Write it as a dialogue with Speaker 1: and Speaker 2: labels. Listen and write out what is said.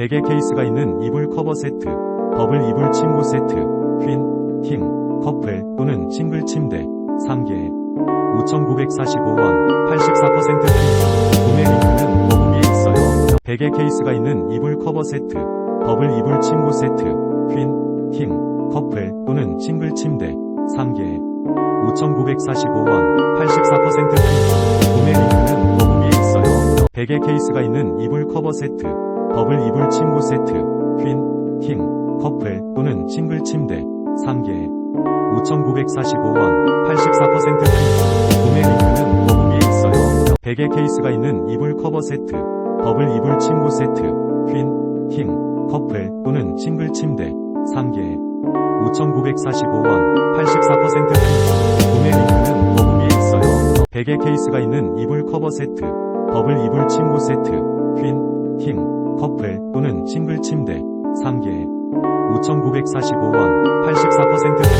Speaker 1: 베개 케이스가 있는 이불 커버 세트, 더블 이불 침구 세트, 퀸, 킹, 커플 또는 싱글 침대 3개 5,945원 84% 할인 구매 링크는 더보기에 있어요. 베개 케이스가 있는 이불 커버 세트, 더블 이불 침구 세트, 퀸, 킹, 커플 또는 싱글 침대 3개 5,945원 84% 할인 구매 링크는 더보기에 있어요. 베개 케이스가 있는 이불 커버 세트, 더블 이불 침구 세트, 퀸, 킹, 커플 또는 싱글 침대 3개 5,945원 84% 할인 구매 링크는 더보기에 있어요. 베개 케이스가 있는 이불 커버 세트, 더블 이불 침구 세트, 퀸, 킹, 커플 또는 싱글 침대 3개 5,945원 84% 할인 구매 링크는 더보기에 있어요. 베개 케이스가 있는 이불 커버 세트, 더블 이불 침구 세트, 퀸, 킹, 커플 또는 싱글 침대 3개 5,945원 84% 할인